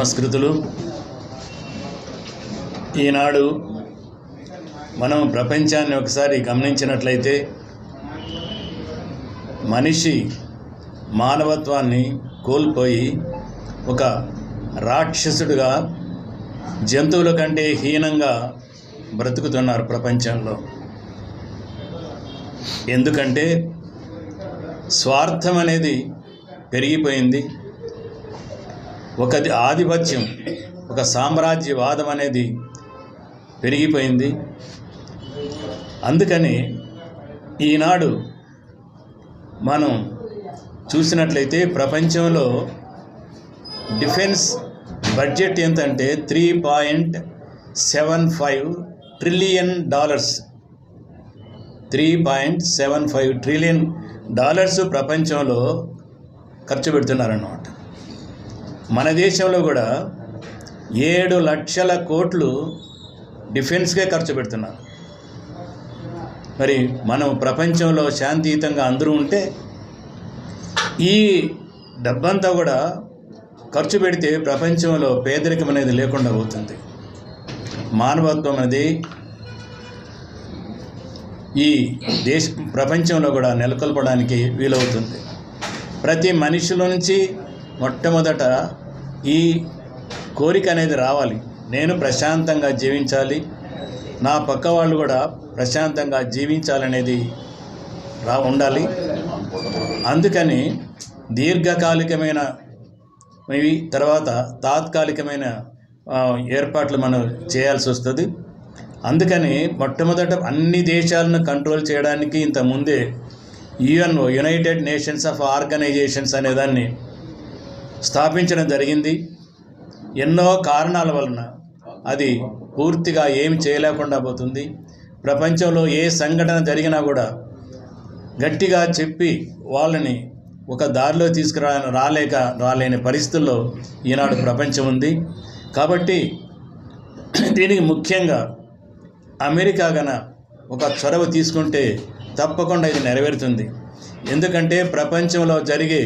నమస్కృతులు. ఈనాడు మనం ప్రపంచాన్ని ఒకసారి గమనించినట్లయితే మనిషి మానవత్వాన్ని కోల్పోయి ఒక రాక్షసుడిగా జంతువుల కంటే హీనంగా బ్రతుకుతున్నారు ప్రపంచంలో. ఎందుకంటే స్వార్థం అనేది పెరిగిపోయింది. ఒక ఆధిపత్యం ఒక సామ్రాజ్యవాదం అనేది పెరిగిపోయింది. అందుకని ఈనాడు మనం చూసినట్లయితే ప్రపంచంలో డిఫెన్స్ బడ్జెట్ ఎంతంటే three point seven five trillion dollars. Three point seven five trillion dollars ప్రపంచంలో ఖర్చు పెడుతున్నారన్నమాట. మన దేశంలో కూడా ఏడు లక్షల కోట్లు డిఫెన్స్కే ఖర్చు పెడుతున్నారు. మరి మనం ప్రపంచంలో శాంతియుతంగా అందరూ ఉంటే ఈ డబ్బంతా కూడా ఖర్చు పెడితే ప్రపంచంలో పేదరికం అనేది లేకుండా పోతుంది. మానవత్వం అనేది ఈ దేశ ప్రపంచంలో కూడా నెలకొల్పడానికి వీలవుతుంది. ప్రతి మనిషిలో నుంచి మొట్టమొదట ఈ కోరిక అనేది రావాలి. నేను ప్రశాంతంగా జీవించాలి. నా పక్క వాళ్ళు కూడా ప్రశాంతంగా జీవించాలనేది రా ఉండాలి. అందుకని దీర్ఘకాలికమైన ఇవి తర్వాత తాత్కాలికమైన ఏర్పాట్లు మనం చేయాల్సి వస్తుంది. అందుకని మొట్టమొదట అన్ని దేశాలను కంట్రోల్ చేయడానికి ఇంత ముందే UNO united nations of organisations అనేదాన్ని స్థాపించడం జరిగింది. ఎన్నో కారణాల వలన అది పూర్తిగా ఏమి చేయలేకుండా పోతుంది. ప్రపంచంలో ఏ సంఘటన జరిగినా కూడా గట్టిగా చెప్పి వాళ్ళని ఒక దారిలో తీసుకురా రాలేక రాలేని పరిస్థితుల్లో ఈనాడు ప్రపంచం ఉంది. కాబట్టి దీనికి ముఖ్యంగా అమెరికా గన ఒక చొరవ తీసుకుంటే తప్పకుండా ఇది నెరవేరుతుంది. ఎందుకంటే ప్రపంచంలో జరిగే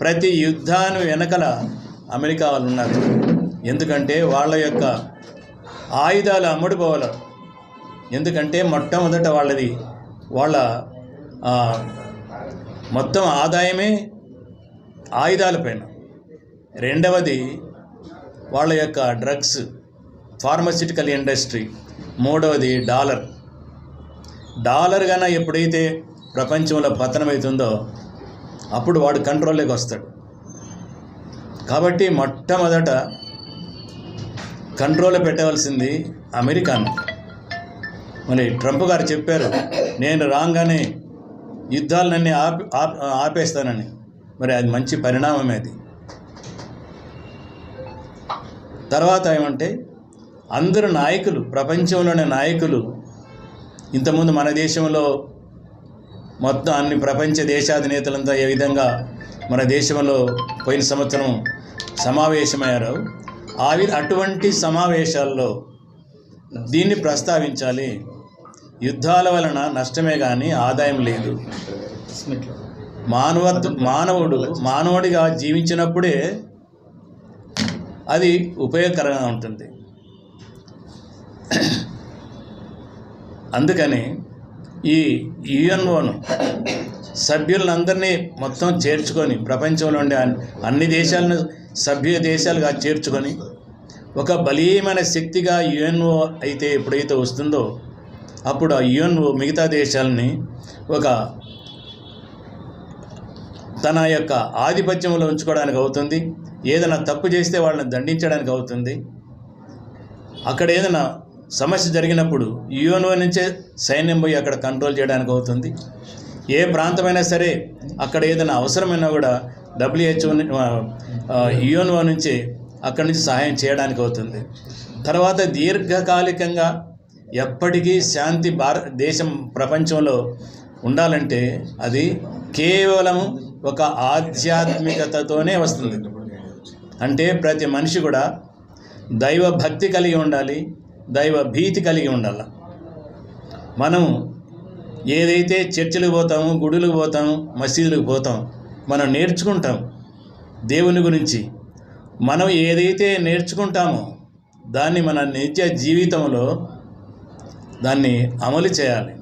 ప్రతి యుద్ధాన్ని వెనకల అమెరికా వాళ్ళు ఉన్నారు. ఎందుకంటే వాళ్ళ యొక్క ఆయుధాలు అమ్ముడుపోవాలి. ఎందుకంటే మొట్టమొదట వాళ్ళది వాళ్ళ మొత్తం ఆదాయమే ఆయుధాలపైన రెండవది వాళ్ళ యొక్క డ్రగ్స్ ఫార్మసిటికల్ ఇండస్ట్రీ. మూడవది డాలర్. డాలర్ కన్నా ఎప్పుడైతే ప్రపంచంలో పతనమవుతుందో అప్పుడు వాడు కంట్రోల్లోకి వస్తాడు. కాబట్టి మొట్టమొదట కంట్రోల్లో పెట్టవలసింది అమెరికాను. మరి ట్రంప్ గారు చెప్పారు నేను రాగానే యుద్ధాలన్నీ ఆపి ఆప్ ఆపేస్తానని. మరి అది మంచి పరిణామమే అది. తర్వాత ఏమంటే అందరు నాయకులు ప్రపంచంలోని నాయకులు ఇంతకుముందు మన దేశంలో మొత్తం అన్ని ప్రపంచ దేశాధినేతలంతా ఏ విధంగా మన దేశంలో పోయిన సంవత్సరం సమావేశమయ్యారు ఆ అటువంటి సమావేశాల్లో దీన్ని ప్రస్తావించాలి. యుద్ధాల వలన నష్టమే కానీ ఆదాయం లేదు. మానవ మానవుడు మానవుడిగా జీవించినప్పుడే అది ఉపయోగకరంగా ఉంటుంది. అందుకని ఈ యుఎన్ఓను సభ్యులందరినీ మొత్తం చేర్చుకొని ప్రపంచంలో ఉండే అన్ని దేశాలను సభ్య దేశాలుగా చేర్చుకొని ఒక బలీయమైన శక్తిగా యుఎన్ఓ అయితే ఎప్పుడైతే వస్తుందో అప్పుడు ఆ యుఎన్ఓ మిగతా దేశాలని ఒక తన యొక్క ఆధిపత్యంలో ఉంచుకోవడానికి అవుతుంది. ఏదైనా తప్పు చేస్తే వాళ్ళని దండించడానికి అవుతుంది. అక్కడ ఏదైనా సమస్య జరిగినప్పుడు యుఎన్ఓ నుంచే సైన్యం పోయి అక్కడ కంట్రోల్ చేయడానికి అవుతుంది. ఏ ప్రాంతమైనా సరే అక్కడ ఏదైనా అవసరమైనా కూడా డబ్ల్యూహెచ్ఓ యుఎన్ఓ నుంచి అక్కడి నుంచి సహాయం చేయడానికి అవుతుంది. తర్వాత దీర్ఘకాలికంగా ఎప్పటికీ శాంతి భారత దేశం ప్రపంచంలో ఉండాలంటే అది కేవలం ఒక ఆధ్యాత్మికతతోనే వస్తుంది. అంటే ప్రతి మనిషి కూడా దైవ భక్తి కలిగి ఉండాలి దైవ భీతి కలిగి ఉండాలి. మనం ఏదైతే చర్చిలకు పోతామో గుడులకు పోతాం మసీదులకు పోతాం మనం నేర్చుకుంటాం దేవుని గురించి. మనం ఏదైతే నేర్చుకుంటామో దాన్ని మన నిత్య జీవితంలో దాన్ని అమలు చేయాలి.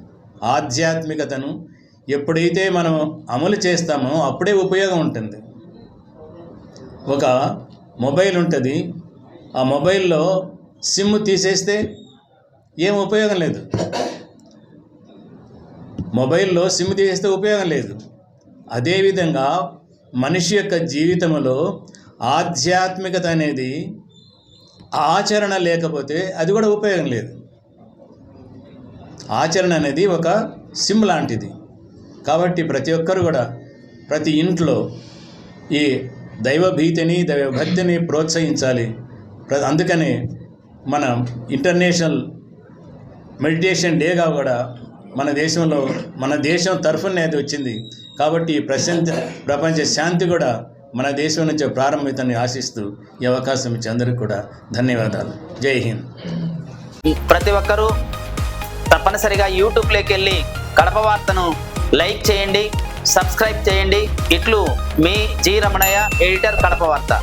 ఆధ్యాత్మికతను ఎప్పుడైతే మనం అమలు చేస్తామో అప్పుడే ఉపయోగం ఉంటుంది. ఒక మొబైల్ ఉంటుంది. ఆ మొబైల్లో సిమ్ తీసేస్తే ఏం ఉపయోగం లేదు. మొబైల్లో సిమ్ తీసేస్తే ఉపయోగం లేదు. అదేవిధంగా మనిషి యొక్క జీవితంలో ఆధ్యాత్మికత అనేది ఆచరణ లేకపోతే అది కూడా ఉపయోగం లేదు. ఆచరణ అనేది ఒక సిమ్ లాంటిది. కాబట్టి ప్రతి ఒక్కరు కూడా ప్రతి ఇంట్లో ఈ దైవభీతిని దైవభక్తిని ప్రోత్సహించాలి. ప్ర- అందుకనే మన ఇంటర్నేషనల్ మెడిటేషన్ డేగా కూడా మన దేశంలో మన దేశం తరఫున అది వచ్చింది. కాబట్టి ఈ ప్రశాంత ప్రపంచ శాంతి కూడా మన దేశం నుంచి ప్రారంభితాన్ని ఆశిస్తూ ఈ అవకాశం ఇచ్చి అందరికీ కూడా ధన్యవాదాలు. జై హింద్. ప్రతి ఒక్కరూ తప్పనిసరిగా యూట్యూబ్లోకి వెళ్ళి కడప వార్తను లైక్ చేయండి సబ్స్క్రైబ్ చేయండి. ఇట్లు మీ జి రమణయ్య ఎడిటర్ కడప వార్త.